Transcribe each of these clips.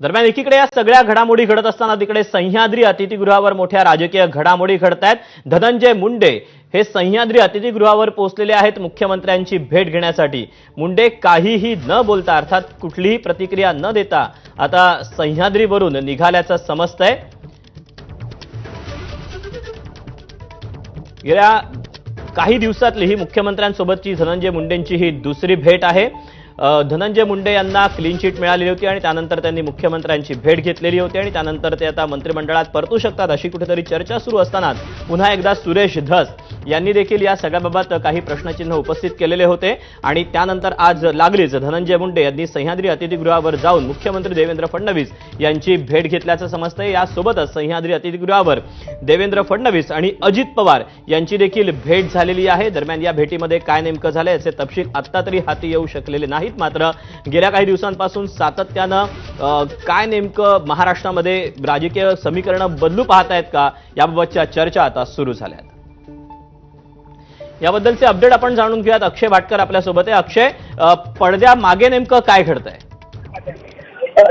दरम्यान एकीकडे या सगळ्या घडामोडी घडत असताना तिकडे सह्याद्री अतिथीगृहावर मोठ्या राजकीय घडामोडी घडत आहेत. धनंजय मुंडे हे सह्याद्री अतिथीगृहावर पोहोचलेले आहेत मुख्यमंत्र्यांची भेट घेण्यासाठी. मुंडे काहीही न बोलता अर्थात कुठलीही प्रतिक्रिया न देता आता सह्याद्रीवरून निघाल्याचं समजतंय. गेल्या काही दिवसातली ही मुख्यमंत्र्यांसोबतची धनंजय मुंडेंची ही दुसरी भेट आहे. धनंजय मुंडे यांना क्लीन चिट मिळालेली होती आणि त्यानंतर त्यांनी मुख्यमंत्र्यांची भेट घेतलेली होती आणि त्यानंतर ते आता मंत्रिमंडळात परतू शकतात अशी कुठेतरी चर्चा सुरू असतानाच पुन्हा एकदा सुरेश धस यांनी देखील या सगळ्याबाबत काही प्रश्नचिन्ह उपस्थित केलेले होते. आणि त्यानंतर आज लागलीच धनंजय मुंडे यांनी सह्याद्री अतिथीगृहावर जाऊन मुख्यमंत्री देवेंद्र फडणवीस यांची भेट घेतल्याचं समजतंय. यासोबतच सह्याद्री अतिथीगृहावर देवेंद्र फडणवीस आणि अजित पवार यांची देखील भेट झालेली आहे. दरम्यान या भेटीमध्ये काय नेमकं झालं याचे तपशील आत्ता तरी हाती येऊ शकलेले नाहीत. मात्र गेल्या काही दिवसांपासून सातत्यानं काय नेमकं महाराष्ट्रामध्ये राजकीय समीकरणं बदलू पाहत आहेत का? याबाबतच्या चर्चा आता सुरू झाल्या याबद्दलचे अपडेट आपण जाणून घेऊयात. अक्षय भाटकर आपल्यासोबत आहे. अक्षय पडद्या मागे नेमकं काय घडतंय?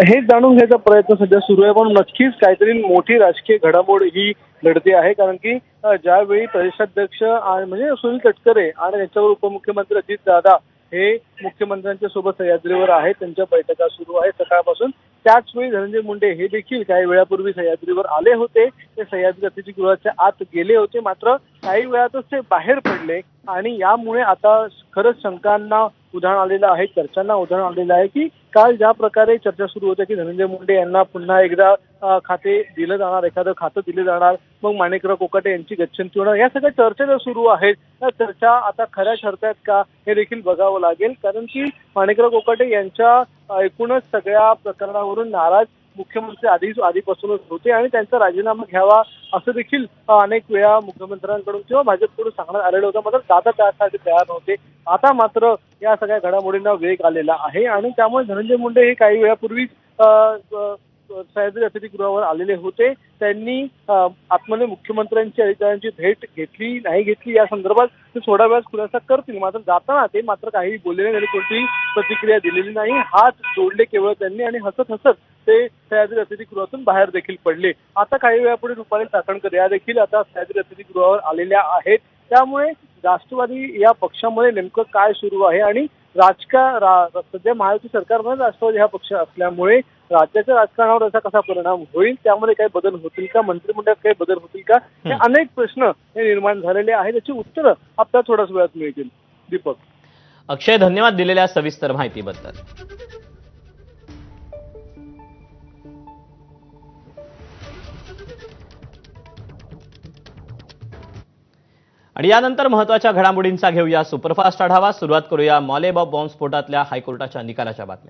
हे जाणून घ्यायचा प्रयत्न सध्या सुरू आहे. पण नक्कीच काहीतरी मोठी राजकीय घडामोड ही घडते आहे. कारण की ज्यावेळी प्रदेशाध्यक्ष म्हणजे सुनील तटकरे आणि त्यांच्यावर उपमुख्यमंत्री अजित दादा हे मुख्यमंत्र्यांच्या सोबत सह्याद्रीवर आहेत. त्यांच्या बैठका सुरू आहेत. सकाळपासून त्याच वेळी धनंजय मुंडे हे देखील काही वेळापूर्वी सह्याद्रीवर आले होते. ते सह्याद्री अतिथीगृहाच्या आत गेले होते. मात्र काही वेळातच ते बाहेर पडले आणि यामुळे आता खरंच शंकांना उधाण आलेलं आहे चर्चांना उधाण आलेलं आहे की काल ज्या प्रकारे चर्चा सुरू होत्या की धनंजय मुंडे यांना पुन्हा एकदा खाते दिलं जाणार एखादं खातं दिलं जाणार मग माणिकराव कोकाटे यांची गच्छंती होणार या सगळ्या चर्चा ज्या सुरू आहेत त्या चर्चा आता खऱ्या ठरतायत का हे देखील बघावं लागेल. कारण की माणिकराव कोकाटे यांच्या एकूणच सगळ्या प्रकरणावरून नाराज मुख्यमंत्री आधी आधीपासूनच होते आणि त्यांचा राजीनामा घ्यावा असं देखील अनेक वेळा मुख्यमंत्र्यांकडून किंवा भाजपकडून सांगण्यात आलेलं होतं. मात्र दादा त्यासाठी तयार नव्हते. आता मात्र या सगळ्या घडामोडींना वेग आलेला आहे आणि त्यामुळे धनंजय मुंडे हे काही वेळापूर्वीच सह्याद्री अतिथीगृहावर आलेले होते. त्यांनी अ, आतमध्ये मुख्यमंत्र्यांची अधिकाऱ्यांची भेट घेतली नाही घेतली या संदर्भात ते थोडा वेळ खुलासा करतील. मात्र जाताना ते मात्र काही बोललेले नाही कोणतीही प्रतिक्रिया दिलेली नाही. हात जोडले केवळ त्यांनी आणि हसत हसत ते सह्याद्री अतिथीगृहातून बाहेर देखील पडले. आता काही वेळापुढे रुपाली चाकणकर या देखील आता सह्याद्री अतिथीगृहावर आलेल्या आहेत. त्यामुळे राष्ट्रवादी या पक्षामध्ये नेमकं काय सुरू आहे आणि राजका रा, सध्या महायुती सरकारमध्ये राष्ट्रवादी हा पक्ष असल्यामुळे राज्याच्या राजकारणावर याचा कसा परिणाम होईल त्यामध्ये काही बदल होतील का मंत्रिमंडळात काही बदल होतील का हे हं. अनेक प्रश्न हे निर्माण झालेले आहेत. त्याची उत्तरं आपल्याला थोड्याच वेळात मिळतील. दीपक. अक्षय धन्यवाद दिलेल्या सविस्तर माहितीबद्दल. आणि यानंतर महत्त्वाच्या घडामोडींचा घेऊया सुपरफास्ट आढावा. सुरुवात करूया मॉलेबॉब बॉम्बस्फोटातल्या हायकोर्टाच्या निकालाच्या बातम्या.